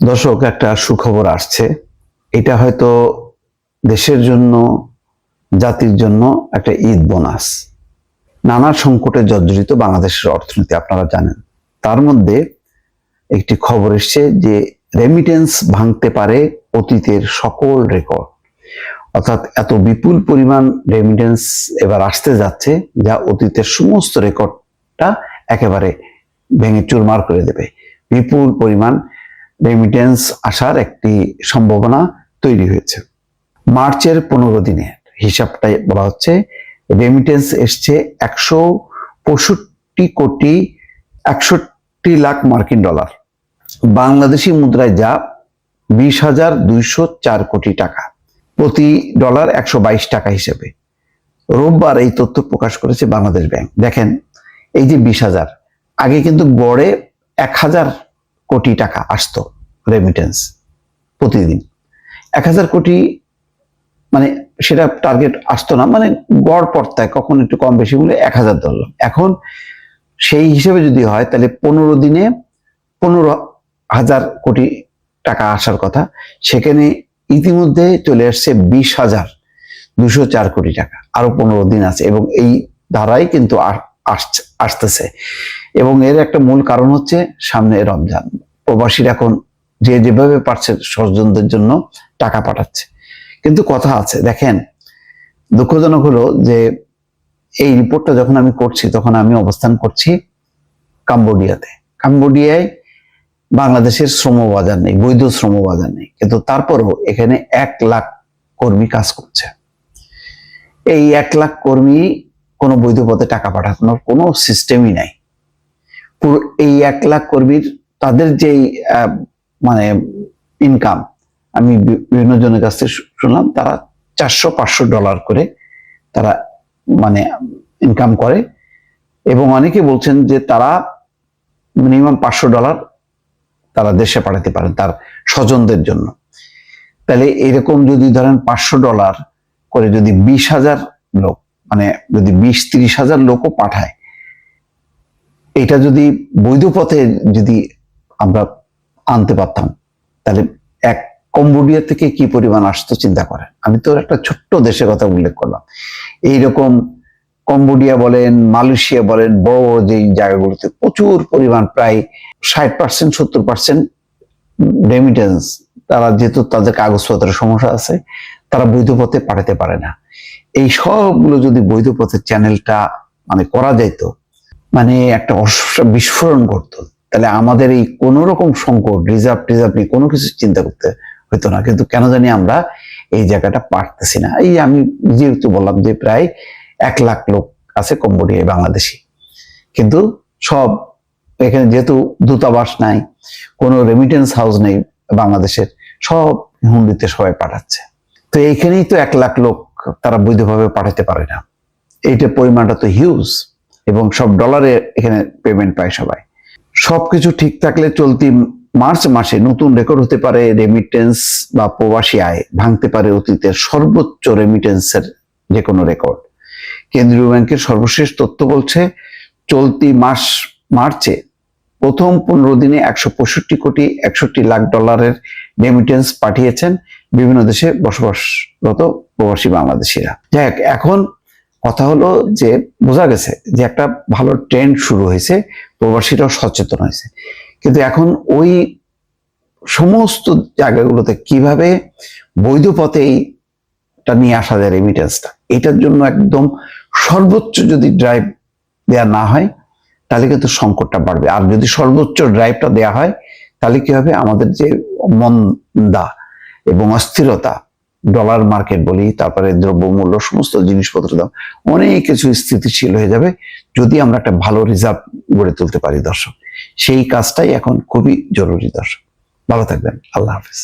দর্শক, একটা সুখবর আসছে। এটা হয়তো দেশের জন্য, জাতির জন্য একটা ঈদ বোনাস। নানা সংকটে জর্জরিত বাংলাদেশের অর্থনীতি, আপনারা জানেন। তার মধ্যে একটি খবর এসছে যে রেমিটেন্স ভাঙতে পারে অতীতের সকল রেকর্ড অর্থাৎ এত বিপুল পরিমাণ রেমিটেন্স এবার আসতে যাচ্ছে, যা অতীতের সমস্ত রেকর্ডটা একেবারে ভেঙে চুরমার করে দেবে। বিপুল পরিমাণ রেমিটেন্স আসার একটি সম্ভাবনা তৈরি হয়েছে। মার্চের পনেরো দিনের হিসাবটাই বলা হচ্ছে রেমিটেন্স এসছে একশো পঁয়ষট্টি কোটি একষট্টি লাখ মার্কিন ডলার। বাংলাদেশি মুদ্রায় যা বিশ হাজার দুইশো চার কোটি টাকা, প্রতি ডলার একশো বাইশ টাকা হিসেবে। রোববার এই তথ্য প্রকাশ করেছে বাংলাদেশ ব্যাংক। দেখেন, এই যে বিশ হাজার, আগে কিন্তু গড়ে এক হাজার কোটি টাকা আসতো রেমিটেন্স প্রতিদিন। এক হাজার কোটি মানে সেটা টার্গেট আসতো না মানে গড় পর্তায় কখন একটু কম বেশি বলে এক হাজার ধরলাম। এখন সেই হিসেবে যদি হয়, তাহলে পনেরো দিনে পনেরো হাজার কোটি টাকা আসার কথা। সেখানে ইতিমধ্যে চলে আসছে বিশ হাজার দুশো চার কোটি টাকা। আরও পনেরো দিন আছে এবং এই ধারাই কিন্তু আসতেছে। এবং এর একটা মূল কারণ হচ্ছে সামনে রমজান। প্রবাসীরা এখন যে যেভাবে পারছে স্বজনদের জন্য টাকা পাঠাচ্ছে। কিন্তু কথা আছে, দেখেন, দুঃখজনক হলো যে এই রিপোর্টটা যখন আমি করছি, তখন আমি অবস্থান করছি কাম্বোডিয়াতে। কাম্বোডিয়ায় বাংলাদেশের শ্রম বাজার নেই, বৈধ শ্রম বাজার নেই। কিন্তু তারপরও এখানে এক লাখ কর্মী কাজ করছে। এই এক লাখ কর্মী কোনো বৈধ পথে টাকা পাঠানোর কোনো সিস্টেমই নাই। পুরো এই এক লাখ কর্মীর তাদের যেই মানে ইনকাম আমি বিভিন্ন জনের কাছ থেকে শুনলাম, তারা চারশো পাঁচশো ডলার করে তারা মানে ইনকাম করে এবং অনেকে বলছেন যে তারা মিনিমাম পাঁচশো ডলার তারা দেশে পাঠাতে পারেন তার স্বজনদের জন্য। তাহলে এরকম যদি ধরেন পাঁচশো ডলার করে যদি বিশ হাজার লোক মানে যদি বিশ তিরিশ হাজার লোকও পাঠায়, এটা যদি বৈধ পথে যদি আমরা আনতে পারতাম। তাহলে এক কম্বোডিয়া থেকে কি পরিমাণ আসতো চিন্তা করে আমি তো একটা ছোট্ট দেশের কথা উল্লেখ করলাম। এইরকম কম্বোডিয়া বলেন, মালয়েশিয়া বলেন, বড় যেই জায়গাগুলোতে প্রচুর পরিমাণ প্রায় ষাট পার্সেন্ট সত্তর পার্সেন্ট রেমিটেন্স তারা যেহেতু তাদের কাগজপত্রের সমস্যা আছে, তারা বৈধ পথে পাঠাতে পারে না। এই সবগুলো যদি বৈধ পথের চ্যানেলটা মানে করা যাইতো মানে একটা বিস্ফোরণ করতো তাহলে আমাদের এই কোন রকম সংকট রিজার্ভ টিজার্ভ নিয়ে কোনো কিছু চিন্তা করতে হতো না। কিন্তু কেন জানি আমরা এই জায়গাটা পারতেছি না। এই আমি যেহেতু বললাম যে প্রায় এক লাখ লোক আছে কম্বোডিয়ায় বাংলাদেশি। কিন্তু সব এখানে যেহেতু দূতাবাস নাই, কোনো রেমিটেন্স হাউস নেই বাংলাদেশের, সব হুন্ডিতে সবাই পাঠাচ্ছে। তো এইখানেই তো এক লাখ লোক তারা বৈধভাবে পাঠাতে পারে না। এইটার পরিমাণটা তো হিউজ এবং সব ডলারে এখানে পেমেন্ট পায় সবাই। সবকিছু ঠিক থাকলে চলতি মার্চ মাসে নতুন রেকর্ড হতে পারে রেমিটেন্স বা প্রবাসী আয়। ভাঙতে পারে অতীতের সর্বোচ্চ রেমিটেন্সের যে কোনো রেকর্ড। কেন্দ্রীয় ব্যাংকের সর্বশেষ তথ্য বলছে, চলতি মাস, মার্চে প্রথম পনেরো দিনে একশো পঁয়ষট্টি কোটি একষট্টি লাখ ডলারের রেমিটেন্স পাঠিয়েছেন বিভিন্ন দেশে বসবাসরত প্রবাসী বাংলাদেশিরা। যাই এখন কথা হলো যে বোঝা গেছে যে একটা ভালো ট্রেন্ড শুরু হয়েছে, প্রবাসীরাও সচেতন হয়েছে। কিন্তু এখন ওই সমস্ত জায়গাগুলোতে কীভাবে বৈধ পথে এইটা নিয়ে আসা যায় রেমিটেন্সটা এটার জন্য একদম সর্বোচ্চ যদি ড্রাইভ দেয়া না হয়, তাহলে কিন্তু সংকটটা বাড়বে। আর যদি সর্বোচ্চ ড্রাইভটা দেয়া হয়, তাহলে কি হবে? আমাদের যে মন্দা এবং অস্থিরতা ডলার মার্কেট বলি, তারপরে দ্রব্যমূল্য, সমস্ত জিনিসপত্র দাম, অনেক কিছু স্থিতিশীল হয়ে যাবে যদি আমরা একটা ভালো রিজার্ভ গড়ে তুলতে পারি দর্শক। সেই কাজটাই এখন খুবই জরুরি দর্শক। ভালো থাকবেন। আল্লাহ হাফিজ।